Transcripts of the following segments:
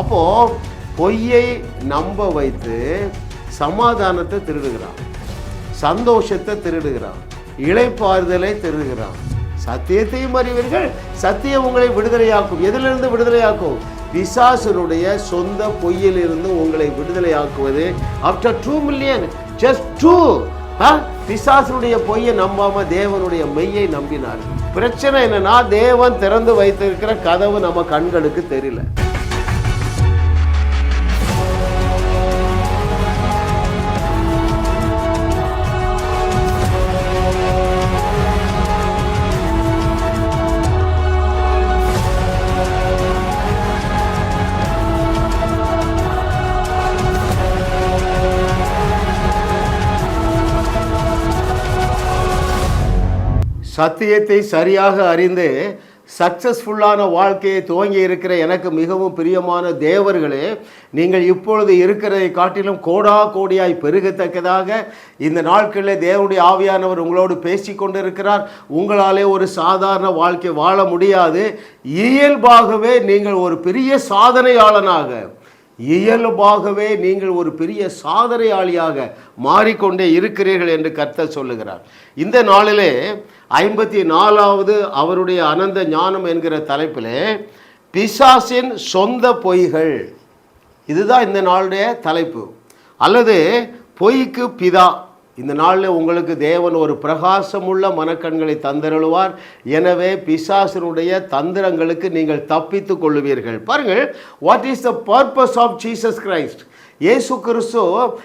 அப்போது பொய்யை நம்ப வைத்து சமாதானத்தை திருடுகிறான். சந்தோஷத்தை திருடுகிறான். இழைப்பாறுதலை திருடுகிறான். சத்தியத்தையும் அறிவீர்கள். சத்தியம் உங்களை விடுதலையாக்கும். எதிலிருந்து விடுதலையாக்கும்? பிசாசனுடைய சொந்த பொய்யிலிருந்து உங்களை விடுதலையாக்குவது. After two million just two பிசாசனுடைய பொய்யை நம்பாம தேவனுடைய மெய்யை நம்பினார் பிரச்சனை என்னன்னா தேவன் திறந்து வைத்திருக்கிற கதவு நம்ம கண்களுக்கு தெரியல. சத்தியத்தை சரியாக அறிந்து சக்சஸ்ஃபுல்லான வாழ்க்கையை துவங்கி இருக்கிற எனக்கு மிகவும் பிரியமான தேவர்களே நீங்கள் இப்பொழுது இருக்கிறதை காட்டிலும் கோடா கோடியாய் பெருகத்தக்கதாக இந்த நாட்களில் தேவனுடைய ஆவியானவர் உங்களோடு பேசி கொண்டிருக்கிறார். உங்களாலே ஒரு சாதாரண வாழ்க்கை வாழ முடியாது. இயல்பாகவே நீங்கள் ஒரு பெரிய சாதனையாளனாக இயல்பாகவே நீங்கள் ஒரு பெரிய சாதனையாளியாக மாறிக்கொண்டே இருக்கிறீர்கள் என்று கர்த்தர் சொல்லுகிறார். இந்த நாளிலே ஐம்பத்தி நாலாவது அவருடைய அனந்த ஞானம் என்கிற தலைப்பிலே பிசாசின் சொந்த பொய்கள். இதுதான் இந்த நாளுடைய தலைப்பு. அல்லது பொய்க்கு பிதா. இந்த நாளில் உங்களுக்கு தேவன் ஒரு பிரகாசமுள்ள மனக்கண்களை தந்தருளுவார். எனவே பிசாசனுடைய தந்திரங்களுக்கு நீங்கள் தப்பித்து கொள்ளுவீர்கள். பாருங்கள் what is the purpose of Jesus Christ இயேசு கிறிஸ்து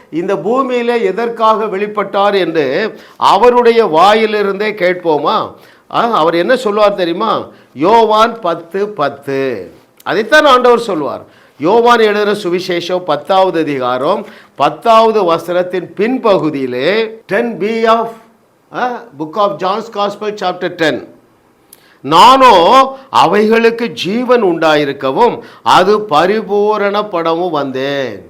இந்த பூமியில் எதற்காக வெளிப்பட்டார் என்று அவருடைய வாயிலிருந்தே கேட்போமா? ஆ, அவர் என்ன சொல்லுவார் தெரியுமா? யோவான் பத்து பத்து. அதைத்தான் ஆண்டவர் சொல்வார் யோவான் எழுதுகிற சுவிசேஷம் பத்தாவது அதிகாரம் பத்தாவது வசனத்தின் பின்பகுதியிலே ten B of book of John's gospel chapter ten நானோ அவைகளுக்கு ஜீவன் உண்டாயிருக்கவும் அது பரிபூரணப்படவும் வந்தேன்.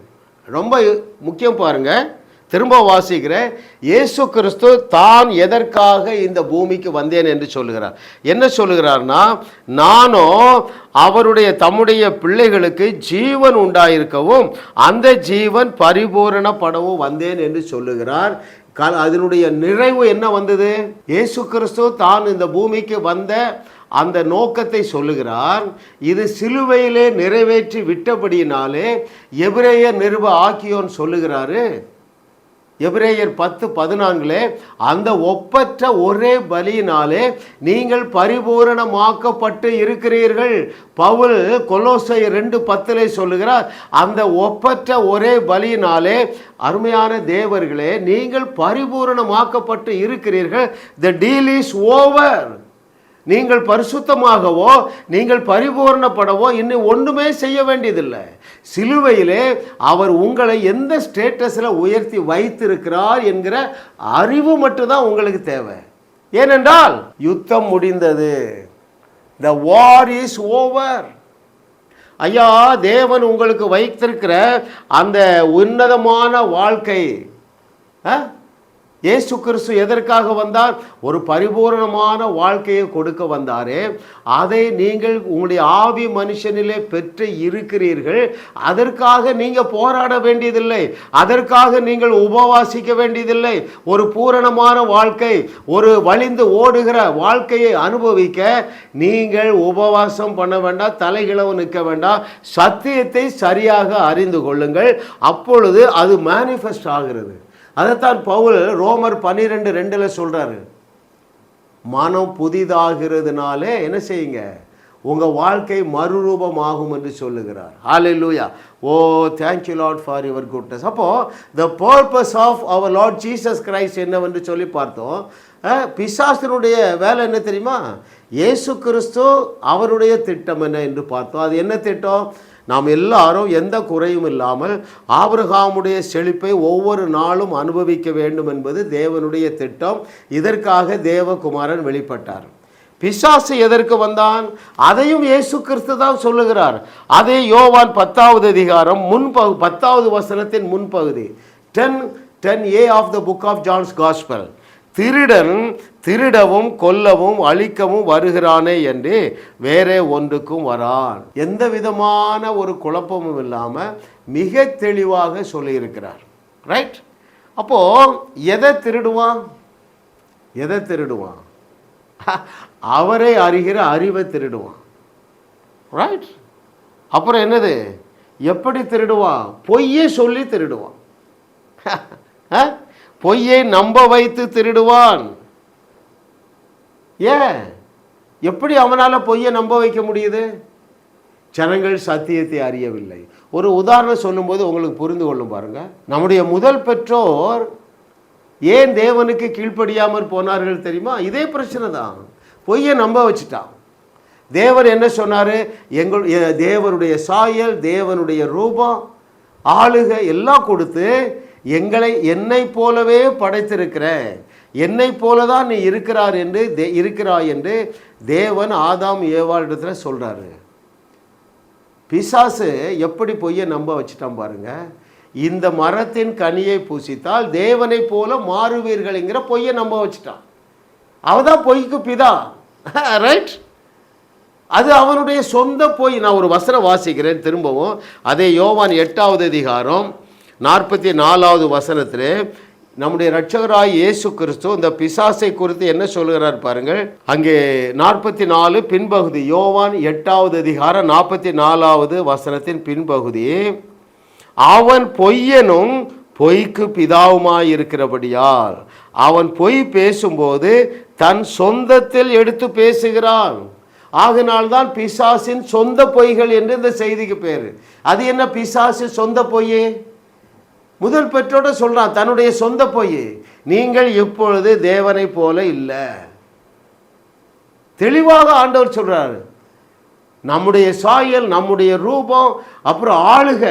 ரொம்ப முக்கியம் பாருங்கள் திரும்ப வாசிக்கிறேன். இயேசு கிறிஸ்து தான் எதற்காக இந்த பூமிக்கு வந்தேன் என்று சொல்லுகிறார். என்ன சொல்லுகிறார்னா நானும் அவருடைய தம்முடைய பிள்ளைகளுக்கு ஜீவன் உண்டாயிருக்கவும் அந்த ஜீவன் பரிபூரணப்படவும் வந்தேன் என்று சொல்லுகிறார். க- அதனுடைய நிறைவு என்ன வந்தது? இயேசு கிறிஸ்து தான் இந்த பூமிக்கு வந்த அந்த நோக்கத்தை சொல்லுகிறார் இது சிலுவையிலே நிறைவேற்றி விட்டபடியினாலே எபிரேயர் நிருப ஆக்கியோன் சொல்லுகிறாரு. எபிரேயர் பத்து பதினான்கிலே அந்த ஒப்பற்ற ஒரே பலியினாலே நீங்கள் பரிபூரணமாக்கப்பட்டு இருக்கிறீர்கள். பவுல் கொலோசை ரெண்டு பத்திலே சொல்லுகிறார் அந்த ஒப்பற்ற ஒரே பலியினாலே அருமையான தேவர்களே நீங்கள் பரிபூரணமாக்கப்பட்டு இருக்கிறீர்கள். த டீல் இஸ் ஓவர் நீங்கள் பரிசுத்தமாகவோ நீங்கள் பரிபூர்ணப்படவோ இன்னும் ஒன்றுமே செய்ய வேண்டியதில்லை. சிலுவையிலே அவர் உங்களை எந்த ஸ்டேட்டஸில் உயர்த்தி வைத்திருக்கிறார் என்கிற அறிவு மட்டும்தான் உங்களுக்கு தேவை. ஏனென்றால் யுத்தம் முடிந்தது. த வார் இஸ் ஓவர் ஐயா தேவன் உங்களுக்கு வைத்திருக்கிற அந்த உன்னதமான வாழ்க்கை ஆ? இயேசு கிறிஸ்து எதற்காக வந்தார்? ஒரு பரிபூரணமான வாழ்க்கையை கொடுக்க வந்தாரே. அதை நீங்கள் உங்களுடைய ஆவி மனுஷனிலே பெற்று இருக்கிறீர்கள். அதற்காக நீங்கள் போராட வேண்டியதில்லை. அதற்காக நீங்கள் உபவாசிக்க வேண்டியதில்லை. ஒரு பூரணமான வாழ்க்கை ஒரு வழிந்து ஓடுகிற வாழ்க்கையை அனுபவிக்க நீங்கள் உபவாசம் பண்ண வேண்டாம் தலைகிழவு நிற்க வேண்டாம். சத்தியத்தை சரியாக அறிந்து கொள்ளுங்கள். அப்பொழுது அது மேனிஃபெஸ்ட் ஆகிறது. அதைத்தான் பவுல் ரோமர் பன்னிரெண்டு ரெண்டில் சொல்கிறாரு மனம் புதிதாகிறதுனாலே என்ன செய்யுங்க? உங்கள் வாழ்க்கை மறுரூபமாகும் என்று சொல்லுகிறார். ஹalleluya ஓ thank you for your goodness அப்போது த பர்பஸ் ஆஃப் அவர் லார்ட் ஜீசஸ் கிரைஸ்ட் என்னவென்று சொல்லி பார்த்தோம். அஹ், பிசாசனுடைய வேலை என்ன தெரியுமா? இயேசு கிறிஸ்து அவருடைய திட்டம் என்ன என்று பார்த்தோம். அது என்ன திட்டம்? நாம் எல்லாரும் எந்த குறையும் இல்லாமல் ஆபிரகாமுடைய செழிப்பை ஒவ்வொரு நாளும் அனுபவிக்க வேண்டும் என்பது தேவனுடைய திட்டம். இதற்காக தேவகுமாரன் வெளிப்பட்டார். பிசாசு எதற்கு வந்தான்? அதையும் இயேசு கிறிஸ்து தான் சொல்லுகிறார். அதே யோவான் பத்தாவது அதிகாரம் முன்பகு பத்தாவது வசனத்தின் முன்பகுதி. Ten ten A of the book of John's gospel திருடன் திருடவும் கொல்லவும் அழிக்கவும் வருகிறானே என்று வேறே ஒன்றுக்கும் வரான். எந்த விதமான ஒரு குழப்பமும் இல்லாமல் மிக தெளிவாக சொல்லியிருக்கிறார். ரைட் அப்போ எதை திருடுவான்? எதை திருடுவான்? அவரை அறிகிற அறிவை திருடுவான். ரைட் அப்புறம் என்னது? எப்படி திருடுவான்? பொய்யே சொல்லி திருடுவான். பொய்யை நம்ப வைத்து திருடுவான். ஏன்? எப்படி அவனால் பொய்யை நம்ப வைக்க முடியுது? ஜனங்கள் சத்தியத்தை அறியவில்லை. ஒரு உதாரணம் சொல்லும்போது உங்களுக்கு புரிந்து கொள்ளும் பாருங்கள் நம்முடைய முதல் பெற்றோர் ஏன் தேவனுக்கு கீழ்ப்படியாமல் போனார்கள் தெரியுமா? இதே பிரச்சனை தான். பொய்யை நம்ப வச்சுட்டான். தேவர் என்ன சொன்னார்? எங்கள் தேவருடைய தேவனுடைய சாயல் தேவனுடைய ரூபம் ஆளுகை எல்லாம் கொடுத்து எங்களை என்னை போலவே படைத்திருக்கிறேன் என்னை போல தான் நீ இருக்கிறார் என்று தே இருக்கிறாய் என்று தேவன் ஆதாம் ஏவாளிடத்தில் சொல்கிறாரு பிசாசு எப்படி பொய்யை நம்ப வச்சுட்டான் பாருங்க. இந்த மரத்தின் கனியை பூசித்தால் தேவனை போல மாறுவீர்கள்ங்கிற பொய்யை நம்ப வச்சுட்டான். அவதான் பொய்க்கு பிதா. ரைட் அது அவனுடைய சொந்த பொய். நான் ஒரு வசனம் வாசிக்கிறேன் திரும்பவும். அதே யோவான் எட்டாவது அதிகாரம் நாற்பத்தி நாலாவது வசனத்தில் நம்முடைய ரட்சகராய் இயேசு கிறிஸ்து இந்த பிசாசை குறித்து என்ன சொல்கிறார் பாருங்கள். அங்கே நாற்பத்தி நாலு பின்பகுதி யோவான் எட்டாவது அதிகாரம் நாற்பத்தி நாலாவது வசனத்தின் பின்பகுதி அவன் பொய்யனும் பொய்க்கு பிதாவுமாயிருக்கிறபடியால் அவன் பொய் பேசும்போது தன் சொந்தத்தில் எடுத்து பேசுகிறான். ஆகினால்தான் பிசாசின் சொந்த பொய்கள் என்று இந்த செய்திக்கு பேர். அது என்ன பிசாசு சொந்த பொய்யே? முதல் பெற்றோட சொல்கிறான் தன்னுடைய சொந்த பொய். நீங்கள் இப்பொழுது தேவனை போல இல்லை. தெளிவாக ஆண்டவர் சொல்கிறாரு நம்முடைய சாயல் நம்முடைய ரூபம் அப்புறம் ஆளுக.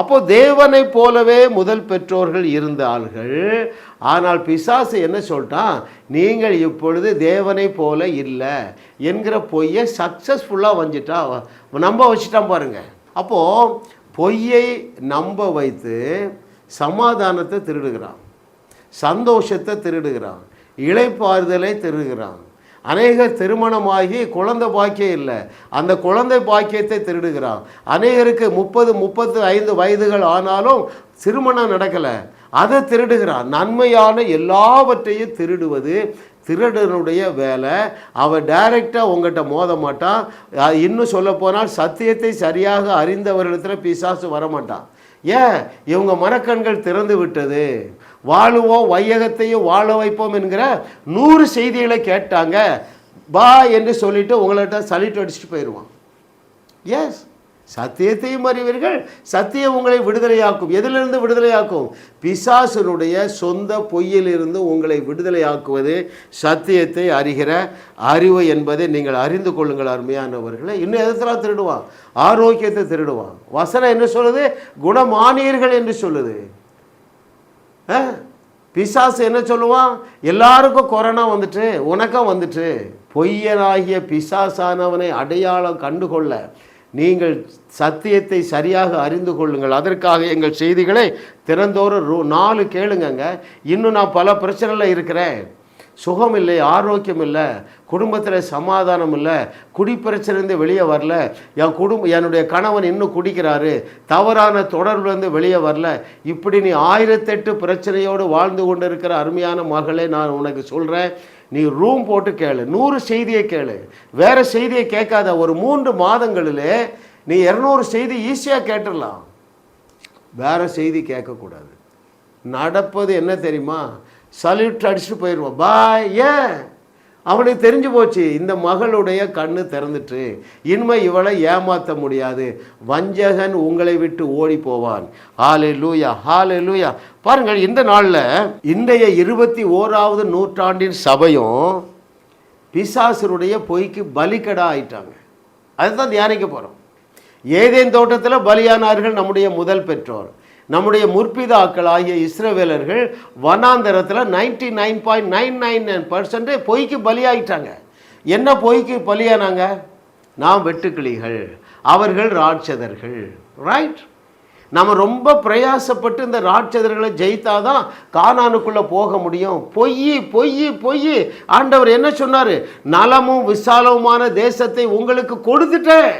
அப்போ தேவனை போலவே முதல் பெற்றோர்கள் இருந்த ஆள்கள். ஆனால் பிசாசு என்ன சொல்லிட்டான்? நீங்கள் இப்பொழுது தேவனை போல இல்லை என்கிற பொய்யை சக்ஸஸ்ஃபுல்லாக வந்துட்டா நம்ப வச்சுட்டான் பாருங்க. அப்போது பொய்யை நம்ப வைத்து சமாதானத்தை திருடுகிறான். சந்தோஷத்தை திருடுகிறான். இளைப்பாறுதலை திருடுகிறான். அநேகர் திருமணமாகி குழந்தை பாக்கியம் இல்லை. அந்த குழந்தை பாக்கியத்தை திருடுகிறான். அநேகருக்கு முப்பது முப்பத்து ஐந்து வயதுகள் ஆனாலும் திருமணம் நடக்கலை. அதை திருடுகிறான். நன்மையான எல்லாவற்றையும் திருடுவது திருடனுடைய வேலை. அவன் டைரெக்டாக உங்கள்கிட்ட மோத மாட்டான். இன்னும் சொல்லப்போனால் சத்தியத்தை சரியாக அறிந்தவர்களிடத்தில் பிசாசு வரமாட்டான். ஏன்? இவங்க மனக்கண்கள் திறந்து விட்டது. வாழுவோம் வையகத்தையும் வாழ வைப்போம் என்கிற நூறு செய்திகளை கேட்டாங்க. பா என்று சொல்லிட்டு உங்கள்கிட்ட சலிட்டு அடிச்சுட்டு போயிடுவான். எஸ் சத்தியத்தையும் அறிவீர்கள் சத்தியம் உங்களை விடுதலையாக்கும். எதிலிருந்து விடுதலையாக்கும்? பிசாசனுடைய சொந்த பொய்யிலிருந்து உங்களை விடுதலையாக்குவது சத்தியத்தை அறிகிற அறிவு என்பதை நீங்கள் அறிந்து கொள்ளுங்கள் அருமையானவர்களை. இன்னும் எதத்தில் திருடுவான்? ஆரோக்கியத்தை திருடுவான். வசனம் என்ன சொல்லுது? குணமானியர்கள் என்று சொல்லுது. ஆ? பிசாசு என்ன சொல்லுவான்? எல்லாருக்கும் கொரோனா வந்துட்டு உனக்கும் வந்துட்டு பொய்யனாகிய பிசாசானவனை அடையாளம் கண்டுகொள்ள. நீங்கள் சத்தியத்தை சரியாக அறிந்து கொள்ளுங்கள். அதற்காக எங்கள் செய்திகளை திறந்தோறும் ரூ நாலு கேளுங்கங்க. இன்னும் நான் பல பிரச்சனையில் இருக்கிறேன். சுகம் இல்லை ஆரோக்கியம் இல்லை குடும்பத்தில் சமாதானம் இல்லை குடிப்பிரச்சனைலேருந்து வெளியே வரல என் குடும்பம் என்னுடைய கணவன் இன்னும் குடிக்கிறாரு தவறான தொடர்புலேருந்து வெளியே வரல இப்படி நீ ஆயிரத்தெட்டு பிரச்சனையோடு வாழ்ந்து கொண்டு இருக்கிற அருமையான மகளே நான் உனக்கு சொல்கிறேன் நீ ரூம் போட்டு கேளு நூறு செய்தியை கேளு. வேற செய்தியை கேட்காத ஒரு மூன்று மாதங்களிலே நீ இரநூறு செய்தி ஈஸியாக கேட்டுடலாம். வேற செய்தி கேட்கக்கூடாது. நடப்பது என்ன தெரியுமா? சல்யூட் அடிச்சுட்டு போயிடுவோம் பாய் ஏன் அவனுக்கு தெரிஞ்சு போச்சு இந்த மகளுடைய கண்ணு திறந்துட்டு இனிமே இவளை ஏமாற்ற முடியாது. வஞ்சகன் உங்களை விட்டு ஓடி போவான். ஹாலே லூயா ஹாலே லூயா பாருங்கள் இந்த நாளில் இன்றைய இருபத்தி ஓராவது நூற்றாண்டின் சபையும் பிசாசருடைய பொய்க்கு பலிக்கடா ஆயிட்டாங்க. அதுதான் தியானிக்க போகிறோம் ஏதேன் தோட்டத்தில் பலியானார்கள் நம்முடைய முதல் பெற்றோர். நம்முடைய முற்பிதாக்கள் ஆகிய இஸ்ரவேலர்கள் வனாந்தரத்தில் ninety nine point nine nine nine percent பொய்க்கு பலியாயிட்டாங்க. என்ன பொய்க்கு பலியானாங்க? நாம் வெட்டுக்கிளிகள் அவர்கள் ராட்சதர்கள் ரைட் நம்ம ரொம்ப பிரயாசப்பட்டு இந்த ராட்சதர்களை ஜெயித்தாதான் காணானுக்குள்ளே போக முடியும். பொய் பொய் பொய் ஆண்டவர் என்ன சொன்னார்? நலமும் விசாலமுமான தேசத்தை உங்களுக்கு கொடுத்துட்டேன்.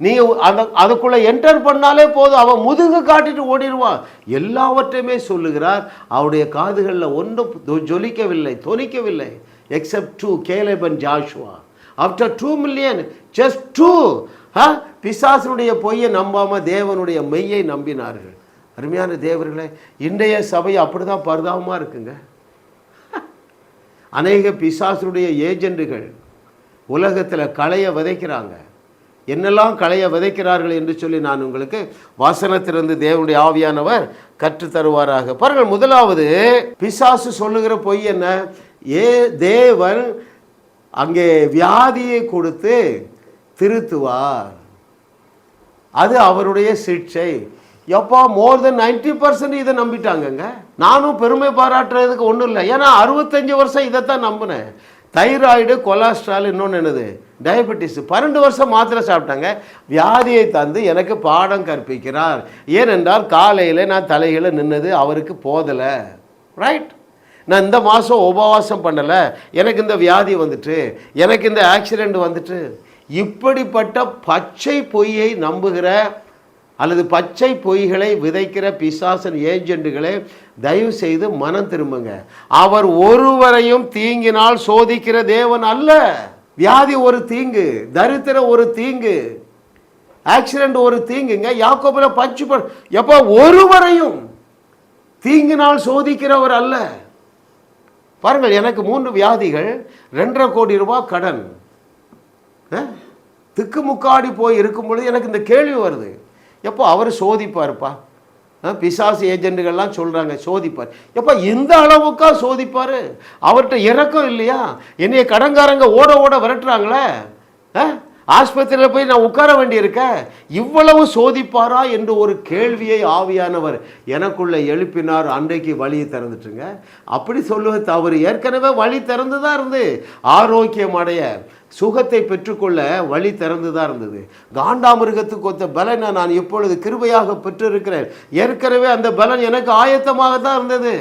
நீ அந்த அதுக்குள்ள என்டர் பண்ணாலே போதும். அவன் முதுகு காட்டிட்டு ஓடிடுவான். எல்லாவற்றையுமே சொல்லுகிறார். அவருடைய காதுகளில் ஒன்றும் ஜொலிக்கவில்லை தொனிக்கவில்லை except two Caleb Joshua after two million just two பிசாசனுடைய பொய்யை நம்பாம தேவனுடைய மெய்யை நம்பினார்கள். அருமையான தேவர்களே இன்றைய சபை அப்படிதான் பரிதாபமாக இருக்குங்க. அநேக பிசாசனுடைய ஏஜெண்டுகள் உலகத்தில் களையை விதைக்கிறாங்க. என்னெல்லாம் கலையை விதைக்கிறார்கள் என்று சொல்லி நான் உங்களுக்கு வாசனத்திலிருந்து தேவனுடைய ஆவியானவர் கற்றுத் தருவாராக. பாருங்கள் முதலாவது பிசாசு சொல்லுகிற பொய் என்ன? ஏ தேவன் அங்கே வியாதியை கொடுத்து திருத்துவார். அது அவருடைய சிகிச்சை எப்பா மோர் தென் நைன்டி பர்சன்ட் இதை நம்பிட்டாங்கங்க. நானும் பெருமை பாராட்டுறதுக்கு ஒன்றும் இல்லை. ஏன்னா அறுபத்தஞ்சு வருஷம் இதைத்தான் நம்பினேன். தைராய்டு கொலஸ்ட்ரால் இன்னொன்று என்னது? டயபெட்டிஸ் பன்னெண்டு வருஷம் மாத்திரை சாப்பிட்டாங்க. வியாதியை தந்து எனக்கு பாடம் கற்பிக்கிறார். ஏனென்றால் காலையில் நான் தலையில் நின்னது அவருக்கு போதலை. ரைட் நான் இந்த மாதம் உபவாசம் பண்ணலை. எனக்கு இந்த வியாதி வந்துட்டு எனக்கு இந்த ஆக்சிடெண்ட் வந்துட்டு. இப்படிப்பட்ட பச்சை பொய்யை நம்புகிற அல்லது பச்சை பொய்களை விதைக்கிற பிசாசன் ஏஜெண்டுகளே தயவு செய்து மனம் திரும்புங்க. அவர் ஒருவரையும் தீங்கினால் சோதிக்கிற தேவன் அல்ல. வியாதி ஒரு தீங்கு தரித்திரம் ஒரு தீங்கு ஆக்சிடென்ட் ஒரு தீங்குங்க. யாக்கோபுல பச்சு எப்போ ஒருவரையும் தீங்கினால் சோதிக்கிறவர் அல்ல. பாருங்கள் எனக்கு மூன்று வியாதிகள் ரெண்டரை கோடி ரூபாய் கடன். திக்குமுக்காடி போய் இருக்கும் பொழுது எனக்கு இந்த கேள்வி வருது. எப்போ அவர் சோதிப்பாருப்பா? பிசாசு ஏஜென்ட்டுகள்லாம் சொல்கிறாங்க சோதிப்பார். எப்போ இந்த அளவுக்கா சோதிப்பார்? அவர்கிட்ட இறக்கம் இல்லையா? என்னைய கடன்காரங்க ஓட ஓட விரட்டுறாங்களே? ஆஸ்பத்திரியில் போய் நான் உட்கார வேண்டியிருக்க? இவ்வளவு சோதிப்பாரா என்று ஒரு கேள்வியை ஆவியானவர் எனக்குள்ள எழுப்பினார் அன்றைக்கு வழியை திறந்துட்டுங்க. அப்படி சொல்லுவது தவறு. ஏற்கனவே வழி திறந்து தான் இருந்து. ஆரோக்கியம் அடைய சுகத்தை பெற்றுக்கொள்ள வழி திறந்து தான் இருந்தது. காண்டாமிருகத்துக்கு ஒத்த பலனை நான் இப்பொழுது கிருபையாக பெற்றிருக்கிறேன். ஏற்கனவே அந்த பலன் எனக்கு ஆயத்தமாக தான் இருந்தது.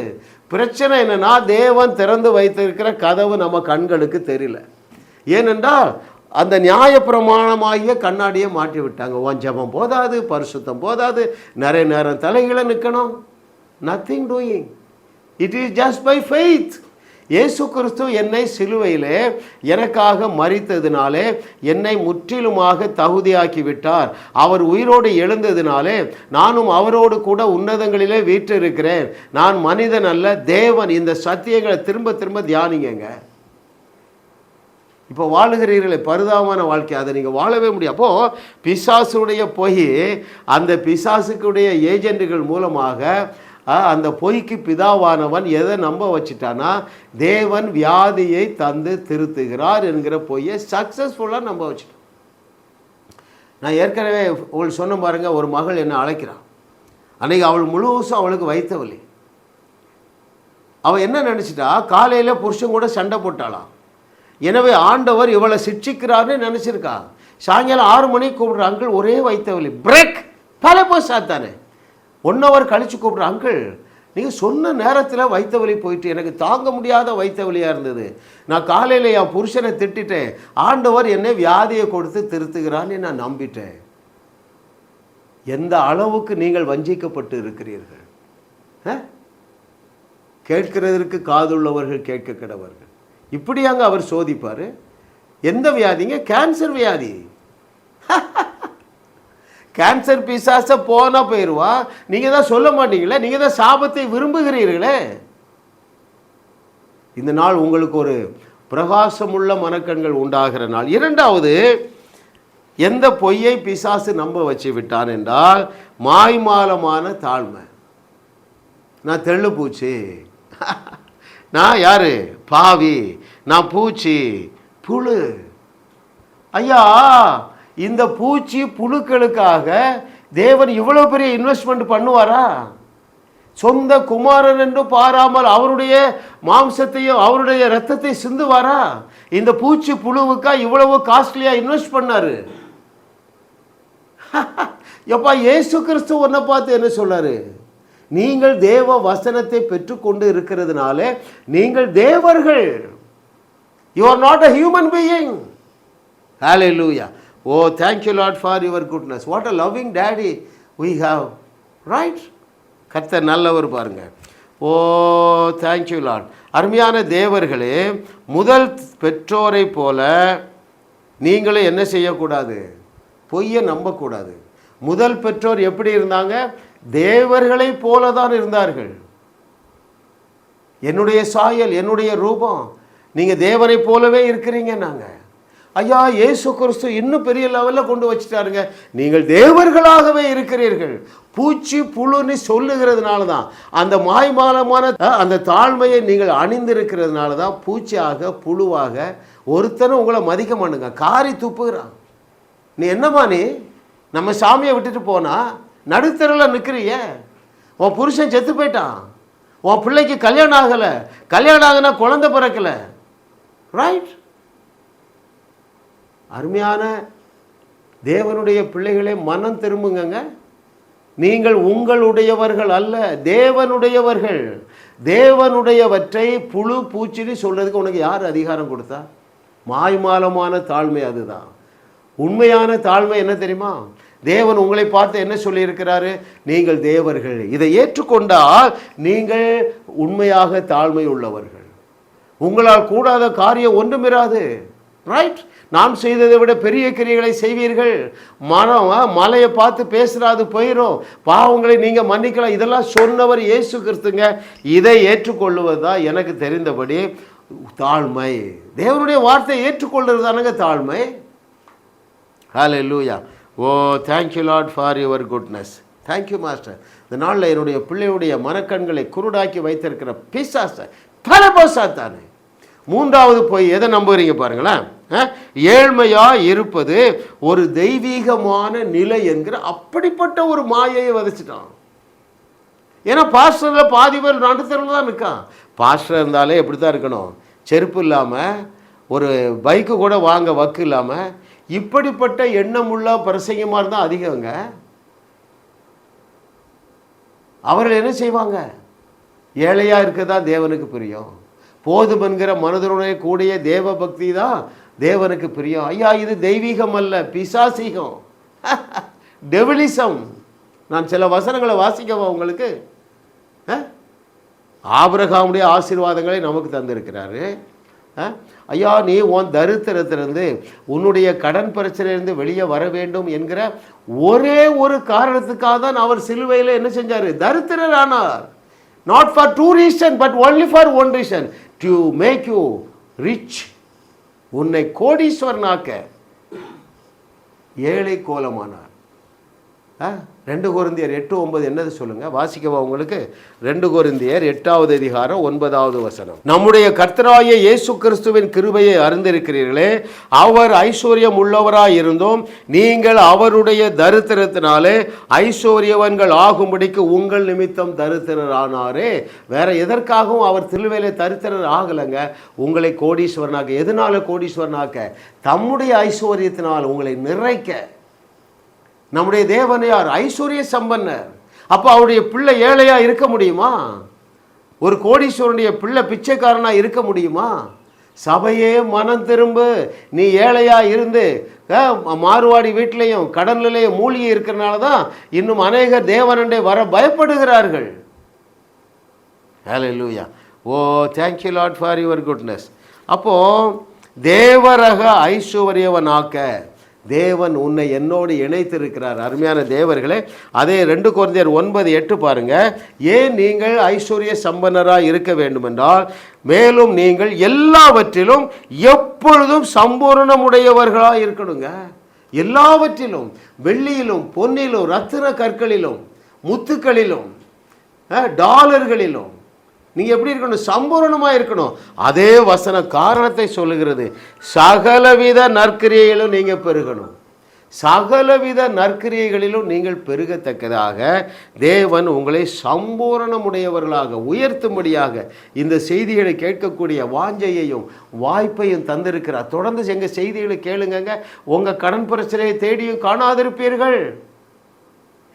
பிரச்சனை என்னென்னா தேவன் திறந்து வைத்திருக்கிற கதவு நம்ம கண்களுக்கு தெரியல. ஏனென்றால் அந்த நியாயப்பிரமாணமாகிய கண்ணாடியை மாட்டி விட்டாங்க உன் ஜெபம் போதாது பரிசுத்தம் போதாது நிறைய நேரம் தலைகளை நிற்கணும் nothing doing it is just by faith இயேசு கிறிஸ்து என்னை சிலுவையிலே எனக்காக மறித்ததினாலே என்னை முற்றிலுமாக தகுதியாக்கி விட்டார் அவர் உயிரோடு எழுந்ததினாலே நானும் அவரோடு கூட உன்னதங்களிலே வீற்றிருக்கிறேன். நான் மனிதன் அல்ல தேவன். இந்த சத்தியங்களை திரும்ப திரும்ப தியானிங்க இப்போ வாழுகிறீர்களே பரிதாபமான வாழ்க்கை. அதை நீங்கள் வாழவே முடியும். அப்போது பிசாசுடைய போய் அந்த பிசாசுக்குடைய ஏஜெண்டுகள் மூலமாக அந்த பொய்க்கு பிதாவானவன் எதை நம்ப வச்சிட்டானா? தேவன் வியாதியை தந்து திருத்துகிறார் என்கிற பொய்யை சக்ஸஸ்ஃபுல்லாக நம்ப வச்சுட்டான். நான் ஏற்கனவே உங்களுக்கு சொன்ன பாருங்கள் ஒரு மகள் என்னை அழைக்கிறான். அன்றைக்கி அவள் முழுவதும் அவளுக்கு வைத்தவில்லை அவள் என்ன நினச்சிட்டா? காலையில் புருஷன் கூட சண்டை போட்டாளாம் எனவே ஆண்டவர் இவளை சிக்ஷிக்கிறார்னு நினச்சிருக்கா? சாயங்காலம் ஆறு மணிக்கு கூப்பிடுற அங்கிள் ஒரே வைத்தவில்லை பிரேக் பல போய் சாத்தானே. ஒன் ஹவர் கழித்து கூப்பிட்ற அங்கிள் நீங்கள் சொன்ன நேரத்தில் வைத்த வலி போயிட்டு எனக்கு தாங்க முடியாத வைத்த வலியாக இருந்தது. நான் காலையில் என் புருஷனை திட்டிட்டேன். ஆண்டவர் என்னை வியாதியை கொடுத்து திருத்துகிறான்னு நான் நம்பிட்டேன். எந்த அளவுக்கு நீங்கள் வஞ்சிக்கப்பட்டு இருக்கிறீர்கள்? ஆ? கேட்கிறதற்கு காதுள்ளவர்கள் கேட்க கிடவர்கள். இப்படியாங்க அவர் சோதிப்பார். எந்த வியாதிங்க? கேன்சர் வியாதி. கேன்சர் பிசாசை போனால் போயிடுவா நீங்கள் தான் சொல்ல மாட்டீங்களே நீங்கள் தான் சாபத்தை விரும்புகிறீர்களே. இந்த நாள் உங்களுக்கு ஒரு பிரகாசமுள்ள மனக்கண்கள் உண்டாகிற நாள். இரண்டாவது எந்த பொய்யை பிசாசு நம்ப வச்சு விட்டான் என்றால் மாய்மாலமான தாழ்மை. நான் தெள்ளு பூச்சி. நான் யாரு? பாவி. நான் பூச்சி. புழு. ஐயா இந்த பூச்சி புழுக்களுக்காக தேவன் இவ்வளோ பெரிய இன்வெஸ்ட்மெண்ட் பண்ணுவாரா? சொந்த குமாரன் என்று பாராமல் அவருடைய மாம்சத்தையும் அவருடைய ரத்தத்தை சிந்துவாரா? இந்த பூச்சி புழுவுக்கா இவ்வளவு காஸ்ட்லியாக இன்வெஸ்ட் பண்ணாரு? எப்பா ஏசு கிறிஸ்து உன்னை பார்த்து என்ன சொல்றாரு நீங்கள் தேவ வசனத்தை பெற்றுக்கொண்டு இருக்கிறதுனால நீங்கள் தேவர்கள். You are not a human being லூயா ஓ thank you for your goodness what a loving daddy we have right கத்த நல்லவர் பாருங்கள் ஓ தேங்க் யூ அருமையான தேவர்களே முதல் பெற்றோரை போல நீங்களும் என்ன செய்யக்கூடாது? பொய்யை நம்பக்கூடாது. முதல் பெற்றோர் எப்படி இருந்தாங்க? தேவர்களை போல தான் இருந்தார்கள். என்னுடைய சாயல் என்னுடைய ரூபம். நீங்கள் தேவரை போலவே இருக்கிறீங்க நாங்கள் ஐயா இயேசு கிறிஸ்து இன்னும் பெரிய லெவலில் கொண்டு வச்சுட்டாருங்க. நீங்கள் தேவர்களாகவே இருக்கிறீர்கள். பூச்சி புழுன்னு சொல்லுகிறதுனால தான் அந்த மாய்மாலமான அந்த தாழ்மையை நீங்கள் அணிந்திருக்கிறதுனால தான் பூச்சியாக புழுவாக ஒருத்தனும் உங்களை மதிக்க மாட்டுங்க. காரி துப்புகிறான். நீ என்னம்மா நீ? நம்ம சாமியை விட்டுட்டு போனா? நடுத்தரில் நிற்கிறிய உன் புருஷன் செத்து போயிட்டான். உன் பிள்ளைக்கு கல்யாணம் ஆகலை. கல்யாணம் ஆகுனா குழந்தை பிறக்கலை. ரைட் அருமையான தேவனுடைய பிள்ளைகளே மனம் திரும்புங்கங்க. நீங்கள் உங்களுடையவர்கள் அல்ல தேவனுடையவர்கள். தேவனுடையவற்றை புழு பூச்சின்னு சொல்கிறதுக்கு உனக்கு யார் அதிகாரம் கொடுத்தா? மாய்மாலமான தாழ்மை அதுதான். உண்மையான தாழ்மை என்ன தெரியுமா? தேவன் உங்களை பார்த்து என்ன சொல்லியிருக்கிறாரு? நீங்கள் தேவர்கள். இதை ஏற்றுக்கொண்டால் நீங்கள் உண்மையாக தாழ்மை உள்ளவர்கள் உங்களால் கூடாத காரியம் ஒன்றுமிராது ரைட் நாம் செய்ததை விட பெரிய கிரியைகளை செய்வீர்கள். மரம் மலையை பார்த்து பேசுறாது போயிடும் பாவங்களை நீங்கள் மன்னிக்கலாம். இதெல்லாம் சொன்னவர் இயேசு கிறிஸ்துங்க. இதை ஏற்றுக்கொள்ளுவதா எனக்கு தெரிந்தபடி தாழ்மை. தேவனுடைய வார்த்தையை ஏற்றுக்கொள்வது தானங்க தாழ்மை. ஹalleluya ஓ thank you lord for your goodness thank you master இந்த நாளில் என்னுடைய பிள்ளையுடைய மனக்கண்களை குருடாக்கி வைத்திருக்கிற பிசாச தானே மூன்றாவது போய் எதை நம்புகிறீங்க பாருங்களேன். ஏழ்மையா இருப்பது ஒரு தெய்வீகமான நிலை என்கிற அப்படிப்பட்ட ஒரு மாயையை வதச்சிட்டான். ஏன்னா பாஸ்டரில் பாதி பேர் நடுத்தரில் தான் நிற்கான். பாஸ்டர் இருந்தாலே எப்படி தான் இருக்கணும். செருப்பு இல்லாமல் ஒரு பைக்கு கூட வாங்க வக்கு இல்லாமல் இப்படிப்பட்ட எண்ணமுள்ள பிரசங்கமாக இருந்தால் அதிகங்க. அவர்கள் என்ன செய்வாங்க? ஏழையாக இருக்க தான் தேவனுக்கு பிரியம். போதும் என்கிற கூடிய தேவ பக்தி தான் தேவனுக்கு பிரியம். ஐயா இது தெய்வீகம் அல்ல பிசாசீகம். டெவிலிசம் நான் சில வசனங்களை வாசிக்கவா உங்களுக்கு? ஆ? ஆபிரகாமுடைய ஆசீர்வாதங்களை நமக்கு தந்திருக்கிறாரு. ஆ? ஐயா நீ உன் தரித்திரத்திலிருந்து உன்னுடைய கடன் பிரச்சனையிலிருந்து வெளியே வர வேண்டும் என்கிற ஒரே ஒரு காரணத்துக்காக தான் அவர் சிலுவையில் என்ன செஞ்சார்? தரித்திரர் ஆனார் not for two reason but only for one reason to make you rich உன்னை கோடீஸ்வரனாக்க ஏழை கோலமானார். ரெண்டு குருந்தியர் எட்டு ஒன்பது என்னது சொல்லுங்க? வாசிக்கவா உங்களுக்கு? ரெண்டு குருந்தியர் எட்டாவது அதிகாரம் ஒன்பதாவது வசனம். நம்முடைய கர்த்தராய இயேசு கிறிஸ்துவின் கிருபையை அறிந்திருக்கிறீர்களே அவர் ஐஸ்வர்யம் உள்ளவராய் இருந்தும். நீங்கள் அவருடைய தரித்திரத்தினாலே ஐஸ்வர்யவன்கள் ஆகும்படிக்கு உங்கள் நிமித்தம் தரித்திரர் ஆனாரே வேற எதற்காகவும் அவர் திருவேலை தரித்திரர் ஆகலைங்க. உங்களை கோடீஸ்வரனாக்க எதனால கோடீஸ்வரனாக்க? தம்முடைய ஐஸ்வர்யத்தினால் உங்களை நிறைக்க. நம்முடைய தேவன் யார்? ஐஸ்வர்ய சம்பன்னர். அப்போ அவருடைய பிள்ளை ஏழையாக இருக்க முடியுமா? ஒரு கோடீஸ்வரனுடைய பிள்ளை பிச்சைக்காரனாக இருக்க முடியுமா? சபையே மனம் திரும்பு. நீ ஏழையாக இருந்து மாறுவாடி மார்வாடி வீட்டிலையும் கடன்லையும் மூழ்கி இருக்கிறனால தான் இன்னும் அநேகர் தேவனண்டே வர பயப்படுகிறார்கள். ஹalleluya ஓ thank you lord for your goodness அப்போது தேவரக ஐஸ்வர்யவனாக்க தேவன் உன்னை என்னோடு இணைத்திருக்கிறார். அருமையான தேவர்களே அதே ரெண்டு குழந்தையர் ஒன்பது எட்டு பாருங்க. ஏன் நீங்கள் ஐஸ்வர்ய சம்பன்னராக இருக்க வேண்டுமென்றால் மேலும் நீங்கள் எல்லாவற்றிலும் எப்பொழுதும் சம்பூர்ணமுடையவர்களாக இருக்கணுங்க. எல்லாவற்றிலும் வெள்ளியிலும் பொன்னிலும் ரத்தின கற்களிலும் முத்துக்களிலும் டாலர்களிலும் நீ எப்படி இருக்கணும்? சம்பூரணமாக இருக்கணும். அதே வசன காரணத்தை சொல்லுகிறது. சகலவித நற்கிரியைகளும் நீங்கள் பெருகணும். சகலவித நற்கிரியைகளிலும் நீங்கள் பெருகத்தக்கதாக தேவன் உங்களை சம்பூரணமுடையவர்களாக உயர்த்தும்படியாக இந்த செய்திகளை கேட்கக்கூடிய வாஞ்சையையும் வாய்ப்பையும் தந்திருக்கிறார். தொடர்ந்து எங்கள் செய்திகளை கேளுங்கங்க. உங்கள் கடன் பிரச்சனையை தேடியும் காணாதிருப்பீர்கள்.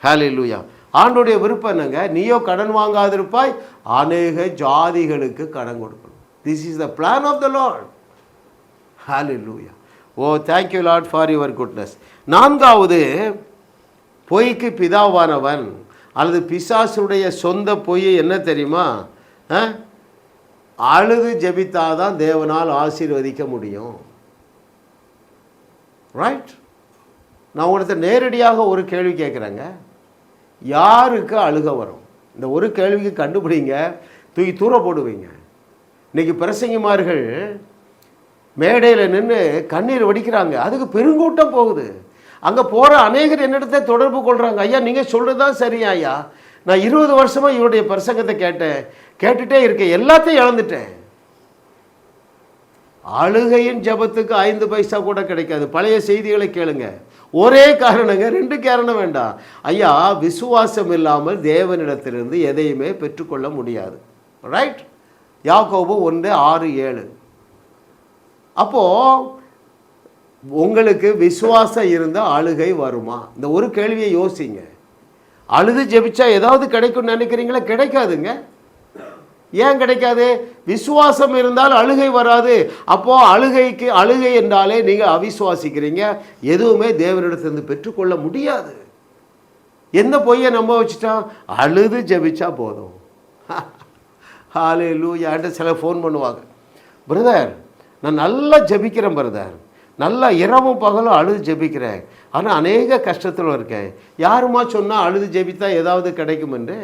ஹalleluya ஆண்டுடைய விருப்பம் என்னங்க? நீயோ கடன் வாங்காதிருப்பாய் அநேக ஜாதிகளுக்கு கடன் கொடுக்கணும். This is the plan of the lord hallelujah O thank you lord for your goodness நான்காவது பொய்க்கு பிதாவானவன் அல்லது பிசாசுடைய சொந்த பொய் என்ன தெரியுமா? அழுது ஜெபித்தாதான் தேவனால் ஆசீர்வதிக்க முடியும். ரைட் நான் உங்கள்கிட்ட நேரடியாக ஒரு கேள்வி கேட்குறேங்க. யாருக்கு அழுக வரும்? இந்த ஒரு கேள்விக்கு கண்டுபிடிங்க தூக்கி தூர போடுவீங்க. இன்றைக்கி பிரசங்கிமார்கள் மேடையில் நின்று கண்ணீர் வடிக்கிறாங்க. அதுக்கு பெருங்கூட்டம் போகுது. அங்கே போகிற அநேகர் என்னிடத்தை தொடர்பு கொள்கிறாங்க ஐயா நீங்கள் சொல்கிறது தான் சரியா ஐயா? நான் இருபது வருஷமாக இவருடைய பிரசங்கத்தை கேட்டேன். கேட்டுட்டே இருக்கேன். எல்லாத்தையும் இழந்துட்டேன். அழுகையின் ஜபத்துக்கு ஐந்து பைசா கூட கிடைக்காது. பழைய செய்திகளை கேளுங்க. ஒரே காரணங்க ரெண்டு காரணம் வேண்டாம். ஐயா விசுவாசம் இல்லாமல் தேவனிடத்திலிருந்து எதையுமே பெற்றுக்கொள்ள முடியாது. ரைட் யாக்கோபு ஒன்று ஆறு ஏழு. அப்போது உங்களுக்கு விசுவாசம் இருந்தால் அழுகை வருமா? இந்த ஒரு கேள்வியை யோசிங்க. அழுது ஜெபிச்சா ஏதாவது கிடைக்கும்னு நினைக்கிறீங்களா? கிடைக்காதுங்க. ஏன் கிடைக்காது? விசுவாசம் இருந்தால் அழுகை வராது. அப்போது அழுகைக்கு அழுகை என்றாலே நீங்கள் அவிசுவாசிக்கிறீங்க. எதுவுமே தேவனிடத்திலிருந்து பெற்றுக்கொள்ள முடியாது. எந்த பொய்யை நம்ப வச்சுட்டான்? அழுது ஜபிச்சா போதும். ஹாலே லூயான்ட்டு சில ஃபோன் பண்ணுவாங்க. பிரதர் நான் நல்லா ஜெபிக்கிறேன் பிரதர் நல்லா இரவும் பகலும் அழுது ஜெபிக்கிறேன். ஆனால் அநேக கஷ்டத்தில் இருக்கேன். யாருமா சொன்னால் அழுது ஜபித்தா ஏதாவது கிடைக்கும் என்று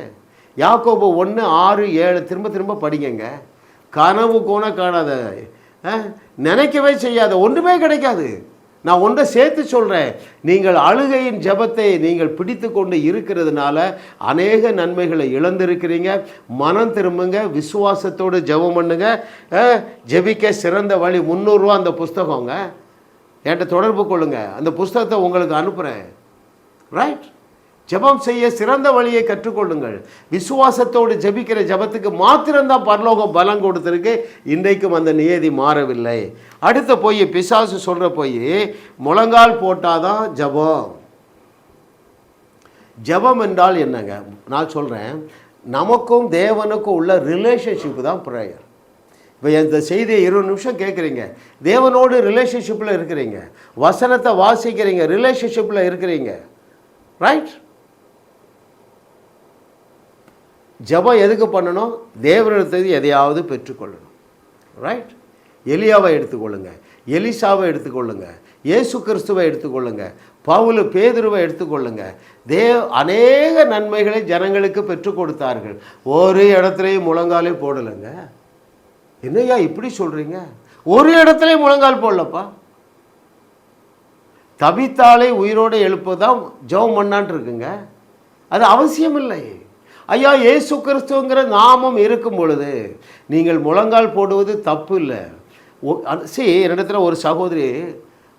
யாக்கோபு ஒன்று ஆறு ஏழு திரும்ப திரும்ப படிங்கங்க. கனவு கோண காணாத. நினைக்கவே செய்யாத. ஒன்றுமே கிடைக்காது. நான் ஒன்றை சேர்த்து சொல்கிறேன் நீங்கள் அழுகையின் ஜெபத்தை நீங்கள் பிடித்து கொண்டு இருக்கிறதுனால அநேக நன்மைகளை இழந்திருக்கிறீங்க. மனம் திரும்புங்க. விசுவாசத்தோடு ஜெபம் பண்ணுங்க. ஜபிக்க ஜெபிக்க சிறந்த வழி. முந்நூறுரூவா அந்த புஸ்தகங்க. என்கிட்ட தொடர்பு கொள்ளுங்கள் அந்த புஸ்தகத்தை உங்களுக்கு அனுப்புகிறேன் ரைட் ஜெபம் செய்ய சிறந்த வழியை கற்றுக்கொள்ளுங்கள். விசுவாசத்தோடு ஜெபிக்கிற ஜெபத்துக்கு மாத்திரம்தான் பரலோகம் பலம் கொடுத்துருக்கு. இன்றைக்கும் அந்த நியதி மாறவில்லை. அடுத்த போய் பிசாசு சொல்கிற போய் முழங்கால் போட்டாதான் ஜெபம். ஜெபம் என்றால் என்னங்க? நான் சொல்கிறேன் நமக்கும் தேவனுக்கும் உள்ள ரிலேஷன்ஷிப் தான் ப்ரேயர் இப்போ இந்த செய்தியை இருபது நிமிஷம் கேட்குறீங்க தேவனோடு ரிலேஷன்ஷிப்பில் இருக்கிறீங்க. வசனத்தை வாசிக்கிறீங்க ரிலேஷன்ஷிப்பில் இருக்கிறீங்க. ரைட் ஜெபம் எதுக்கு பண்ணணும்? தேவனிடத்தை எதையாவது பெற்றுக்கொள்ளணும். ரைட் எலியாவை எடுத்துக்கொள்ளுங்க. எலிசாவை எடுத்துக்கொள்ளுங்க. இயேசு கிறிஸ்துவை எடுத்துக்கொள்ளுங்க. பவுலு பேதுருவை எடுத்துக்கொள்ளுங்க. தேவ் அநேக நன்மைகளை ஜனங்களுக்கு பெற்றுக் கொடுத்தார்கள். ஒரு இடத்துலையும் முழங்காலே போடலைங்க. என்னய்யா இப்படி சொல்கிறீங்க ஒரு இடத்துலையும் முழங்கால் போடலப்பா. தவித்தாலே உயிரோடு எழுப்பதான் ஜெபம் பண்ணான் இருக்குங்க. அது அவசியம் இல்லை ஐயா ஏசு கிறிஸ்துங்கிற நாமம் இருக்கும் பொழுது நீங்கள் முழங்கால் போடுவது தப்பு இல்லை. சரி என்னிடத்துல ஒரு சகோதரி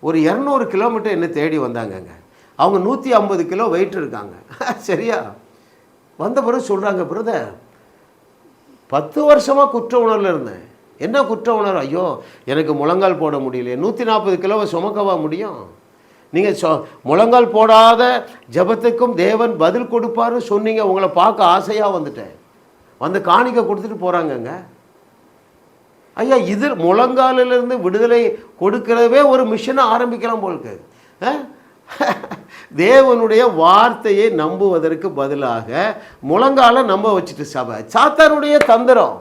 ஒரு இரநூறு கிலோமீட்டர் என்ன தேடி வந்தாங்கங்க. அவங்க நூற்றி ஐம்பது கிலோ வெயிட் இருக்காங்க. சரியா? வந்த பிறகு சொல்கிறாங்க பிரதர் பத்து வருஷமாக குற்ற உணர்வில் இருந்தேன். என்ன குற்ற உணர்வு? ஐயோ எனக்கு முழங்கால் போட முடியலையே. நூற்றி நாற்பது கிலோவை சுமக்கவா முடியும்? நீங்கள் சொ முழங்கால் போடாத ஜெபத்துக்கும் தேவன் பதில் கொடுப்பார்னு சொன்னீங்க உங்களை பார்க்க ஆசையாக வந்துட்டேன். வந்து காணிக்க கொடுத்துட்டு போகிறாங்கங்க ஐயா இது முழங்காலிலிருந்து விடுதலை கொடுக்கிறவே ஒரு மிஷனை ஆரம்பிக்கலாம் போலுக்கு தேவனுடைய வார்த்தையை நம்புவதற்கு பதிலாக முழங்கால நம்ப வச்சுட்டு சபை. சாத்தானுடைய தந்திரம்.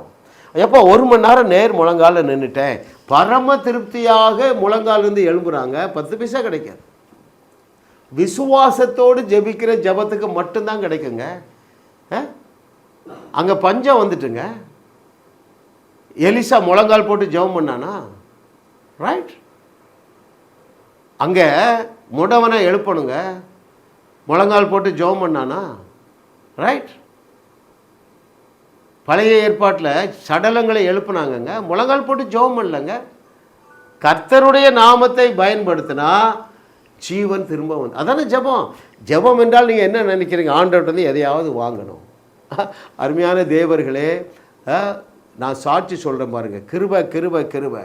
எப்போ ஒரு மணி நேரம் நேர் முழங்கால நின்றுட்டேன் பரம திருப்தியாக முழங்காலிருந்து எழும்புறாங்க. பத்து பைசா கிடைக்காது. விசுவாசத்தோடு ஜெபிக்கிற ஜெபத்துக்கு மட்டும்தான் கிடைக்குங்க. அங்கே பஞ்சம் வந்துட்டுங்க. எலிசா முழங்கால் போட்டு ஜெபம் பண்ணானா? ரைட் அங்கே முடவனை எழுப்பணுங்க. முழங்கால் போட்டு ஜெபம் பண்ணானா? ரைட் பழைய ஏற்பாட்டில் சடலங்களை எழுப்புனாங்கங்க. முழங்கால் போட்டு ஜெபம் பண்ணலங்க. கர்த்தருடைய நாமத்தை பயன்படுத்தினா ஜீவன் திரும்ப வந்து அதானே ஜெபம்? ஜெபம் என்றால் நீங்கள் என்ன நினைக்கிறீங்க? ஆண்டவர்கிட்ட வந்து எதையாவது வாங்கணும். அருமையான தேவர்களே நான் சாட்சி சொல்கிறேன் பாருங்கள் கிருப கிருப கிருப.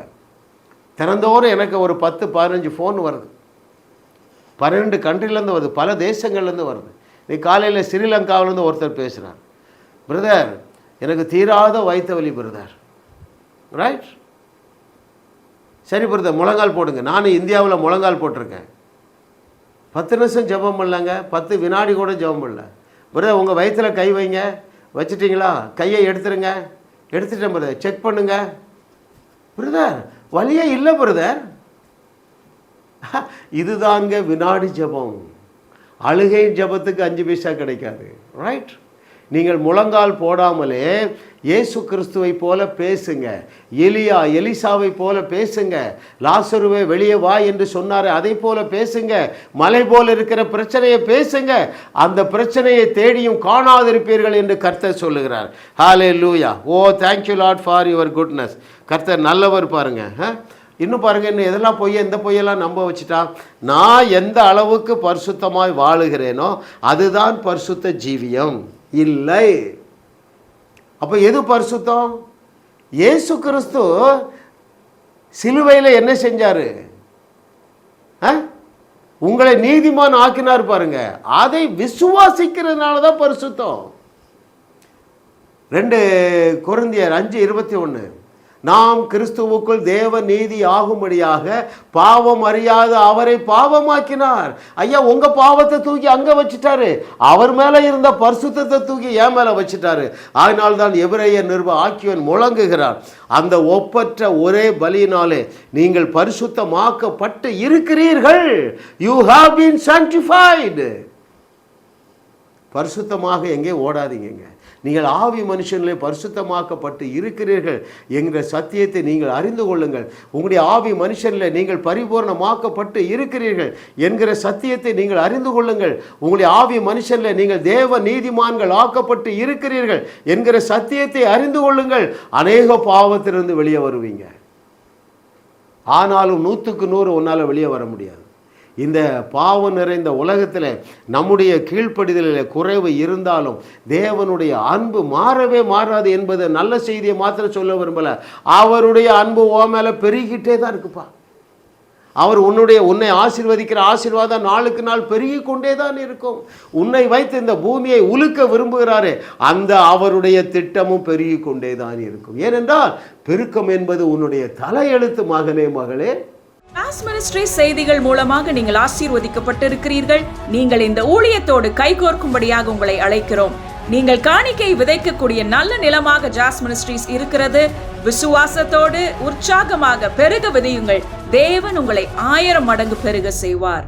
திறந்தோறும் எனக்கு ஒரு பத்து பதினஞ்சு ஃபோன் வருது. பன்னெண்டு கண்ட்ரிலேருந்து வருது. பல தேசங்கள்லேருந்து வருது. நீ காலையில் ஸ்ரீலங்காவிலேருந்து ஒருத்தர் பேசுகிறார் பிரதர் எனக்கு தீராத வைத்த வலி பிரதர் ரைட் சரி பிரதர் முழங்கால் போடுங்க. நானும் இந்தியாவில் முழங்கால் போட்டிருக்கேன். பத்து நிமிஷம் ஜெபம் பண்ணலங்க பத்து வினாடி கூட ஜெபம் பண்ணல. பிரதர் உங்கள் வயிற்றில் கை வைங்க. வச்சுட்டிங்களா? கையை எடுத்துருங்க. எடுத்துட்டேன் பிரதர். செக் பண்ணுங்க. பிரதர் வலியே இல்லை பிரதர். இதுதாங்க வினாடி ஜெபம். அழுகை ஜெபத்துக்கு அஞ்சு பைசா கிடைக்காது. ரைட் நீங்கள் முழங்கால் போடாமலே இயேசு கிறிஸ்துவை போல பேசுங்க. எலியா எலிசாவை போல பேசுங்க. லாசருவே வெளியே வா என்று சொன்னார் அதை போல பேசுங்க. மலை போல இருக்கிற பிரச்சனையை பேசுங்க. அந்த பிரச்சனையை தேடியும் காணாதிருப்பீர்கள் என்று கர்த்தர் சொல்லுகிறார். Hallelujah oh thank you lord for your goodness கர்த்தர் நல்லவர் பாருங்க. இன்னும் பாருங்க இன்னும் எதெல்லாம் பொய் எந்த பொய்யெல்லாம் நம்ப வச்சுட்டா? நான் எந்த அளவுக்கு பரிசுத்தமாய் வாழுகிறேனோ அதுதான் பரிசுத்த ஜீவியம். இல்லை. அப்போ எது பரிசுத்தம்? இயேசு கிறிஸ்து சிலுவையில் என்ன செஞ்சார்? ஆ? உங்களை நீதிமான் ஆக்கினார் பாருங்க. அதை விசுவாசிக்கிறதுனால தான் பரிசுத்தம். ரெண்டு கொரிந்தியர் அஞ்சு இருபத்தி ஒன்று நாம் கிறிஸ்துவுக்குள் தேவ நீதி ஆகும்படியாக பாவம் அறியாத அவரை பாவமாக்கினார். ஐயா உங்க பாவத்தை தூக்கி அங்க வச்சுட்டாரு. அவர் மேல இருந்த பரிசுத்தத்தை தூக்கி என் மேல வச்சுட்டாரு. அதனால் தான் எபிரேய நிருப ஆக்கியவன் முழங்குகிறார். அந்த ஒப்பற்ற ஒரே பலியினாலே நீங்கள் பரிசுத்தமாக்கப்பட்டு இருக்கிறீர்கள். You have been sanctified. பரிசுத்தமாக எங்கே ஓடாதீங்கங்க. நீங்கள் ஆவி மனுஷனிலே பரிசுத்தமாக்கப்பட்டு இருக்கிறீர்கள். என்கிற சத்தியத்தை நீங்கள் அறிந்து கொள்ளுங்கள். உங்களுடைய ஆவி மனுஷனில் நீங்கள் பரிபூர்ணமாக்கப்பட்டு இருக்கிறீர்கள் என்கிற சத்தியத்தை நீங்கள் அறிந்து கொள்ளுங்கள். உங்களுடைய ஆவி மனுஷனில் நீங்கள் தேவ நீதிமான்கள் ஆக்கப்பட்டு இருக்கிறீர்கள் என்கிற சத்தியத்தை அறிந்து கொள்ளுங்கள். அநேக பாவத்திலிருந்து வெளியே வருவீங்க. ஆனாலும் நூற்றுக்கு நூறு உன்னால் வெளியே வர முடியாது. இந்த பாவம் நிறைந்த உலகத்தில் நம்முடைய கீழ்ப்படிதலில் குறைவு இருந்தாலும் தேவனுடைய அன்பு மாறவே மாறாது என்பது நல்ல செய்தியை மாத்திரம் சொல்ல விரும்பலை. அவருடைய அன்பு ஓ மேலே பெருகிட்டே தான் இருக்குப்பா. அவர் உன்னுடைய உன்னை ஆசிர்வதிக்கிற ஆசீர்வாதம் நாளுக்கு நாள் பெருகி கொண்டே தான் இருக்கும். உன்னை வைத்து இந்த பூமியை உலுக்க விரும்புகிறாரே அந்த அவருடைய திட்டமும் பெருகி கொண்டே தான் இருக்கும். ஏனென்றால் பெருக்கம் என்பது உன்னுடைய தலையெழுத்து மகனே மகளே. கிளாஸ் மினிஸ்ட்ரி செய்திகள் மூலமாக நீங்கள் ஆசீர்வதிக்கப்பட்டிருக்கிறீர்கள். நீங்கள் இந்த ஊழியத்தோடு கைகோர்க்கும்படியாக உங்களை அழைக்கிறோம். நீங்கள் காணிக்கை விதைக்கக்கூடிய நல்ல நிலமாக ஜாஸ் மினிஸ்ட்ரீஸ் இருக்கிறது. விசுவாசத்தோடு உற்சாகமாக பெருக விதையுங்கள். தேவன் உங்களை ஆயிரம் மடங்கு பெருக செய்வார்.